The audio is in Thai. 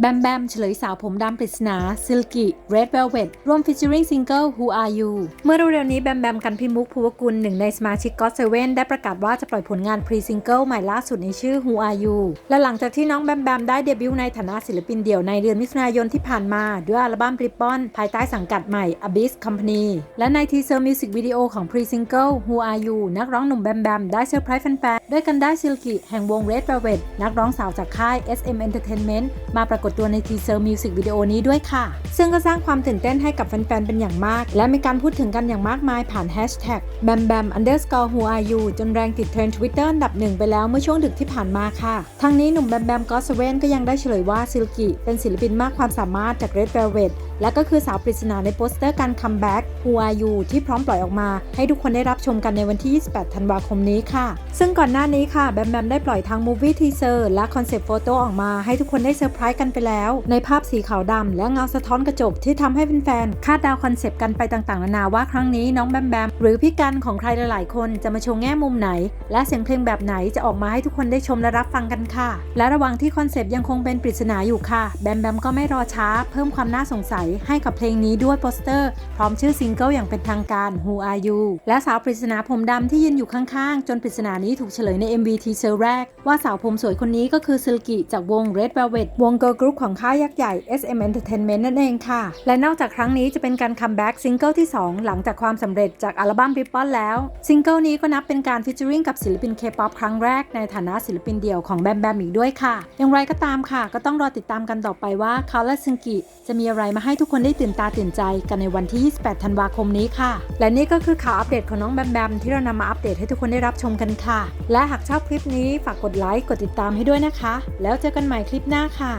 แบมแบมเฉลยสาวผมดำปริศนาซิลกิ Red Velvet ร่วม featuring single Who Are You เมื่อเร็วๆนี้แบมแบมกันพิมุกภูวกุลหนึ่งในสมาชิก God Seven ได้ประกาศว่าจะปล่อยผลงาน pre single ใหม่ล่าสุดในชื่อ Who Are You และหลังจากที่น้องแบมแบมได้เดบิวต์ในฐานะศิลปินเดี่ยวในเดือนมิถุนายนที่ผ่านมา ด้วยอัลบั้ม Ribbon ภายใต้สังกัดใหม่ Abyss Company และในทีเซอร์มิวสิกวิดีโอของ pre single Who Are You นักร้องหนุ่มแบมแบมได้เซอร์ไพรส์แฟนๆด้วยกันได้ซิลกิแห่งวง Red Velvet นักร้องสาวจากค่าย SM Entertainment มาปรากฏตัวในทีเซอร์มิวสิกวิดีโอนี้ด้วยค่ะ ซึ่งก็สร้างความตื่นเต้นให้กับแฟนๆ เป็นอย่างมาก และมีการพูดถึงกันอย่างมากมายผ่านแฮชแท็ก bam bam underscore who are you จนแรงติดเทรนด์ทวิตเตอร์อันดับหนึ่งไปแล้วเมื่อช่วงดึกที่ผ่านมาค่ะ ทั้งนี้หนุ่มแบมแบมก็สเวนก็ยังได้เฉลยว่าซิลกิเป็นศิลปินมากความสามารถจาก Red Velvet และก็คือสาวปริศนาในโปสเตอร์การคัมแบ็ก Who Are You ที่พร้อมปล่อยออกมา ให้ทุกคนได้รับชมกันในวันที่ 28 ธันวาคมนี้ค่ะ ซึ่งก่อนหน้านี้ค่ะ แบมแบมได้ปล่อยทั้งมูฟวี่ทีเซอร์และคอนเซปต์โฟโต้ออกมาให้ทุกคนได้เซอร์ไพรส์กันไปแล้ว ในภาพสีขาวดำและเงาสะท้อนกระจกที่ทำให้แฟนๆคาดเดาวคอนเซปต์กันไปต่างๆนานาว่าครั้งนี้น้องแบมแบมหรือพี่กันของใครหลายๆ คนจะมาโชว์แง่มุมไหน และเสียงเพลงแบบไหนจะออกมาให้ทุกคนได้ชมและรับฟังกันค่ะ และระหว่างที่คอนเซปต์ยังคงเป็นปริศนาอยู่ค่ะแบมแบมก็ไม่รอช้า เพิ่มความน่าสงสัยให้กับเพลงนี้ด้วยโปสเตอร์ พร้อมชื่อซิงเกิลอย่างเป็นทางการ Who Are You และสาวปริศนาผมดำที่ยืนอยู่ข้างๆ จนปริศนานี้ถูกเฉลยใน MV ทีเซอร์แรก ว่าสาวผมสวยคนนี้ก็คือซิลกิจากวง Red Velvet วงเกิร์ลรุ๊ปของค่ายยักษ์ใหญ่ SM Entertainment นั่นเองค่ะ และนอกจากครั้งนี้จะเป็นการคัมแบ็กซิงเกิลที่ 2 หลังจากความสำเร็จจากอัลบั้ม Ribbon แล้ว ซิงเกิลนี้ก็นับเป็นการฟิชเจอริงกับศิลปิน K-POP ครั้งแรกในฐานะศิลปินเดี่ยวของแบมแบมอีกด้วยค่ะ อย่างไรก็ตามค่ะ ก็ต้องรอติดตามกันต่อไปว่าเขาและซิงกิจะมีอะไรมาให้ทุกคนได้ตื่นตาตื่นใจกันในวันที่ 28 ธันวาคมนี้ค่ะ และนี่ก็คือข่าวอัปเดตของน้องแบมแบมที่เรานำมาอัปเดตให้ทุกคนได้รับชมกันค่ะ และหากชอบคลิปนี้ฝากกดไลค์กดติดตามให้ด้วยนะคะ แล้วเจอกันใหม่คลิปหน้าค่ะ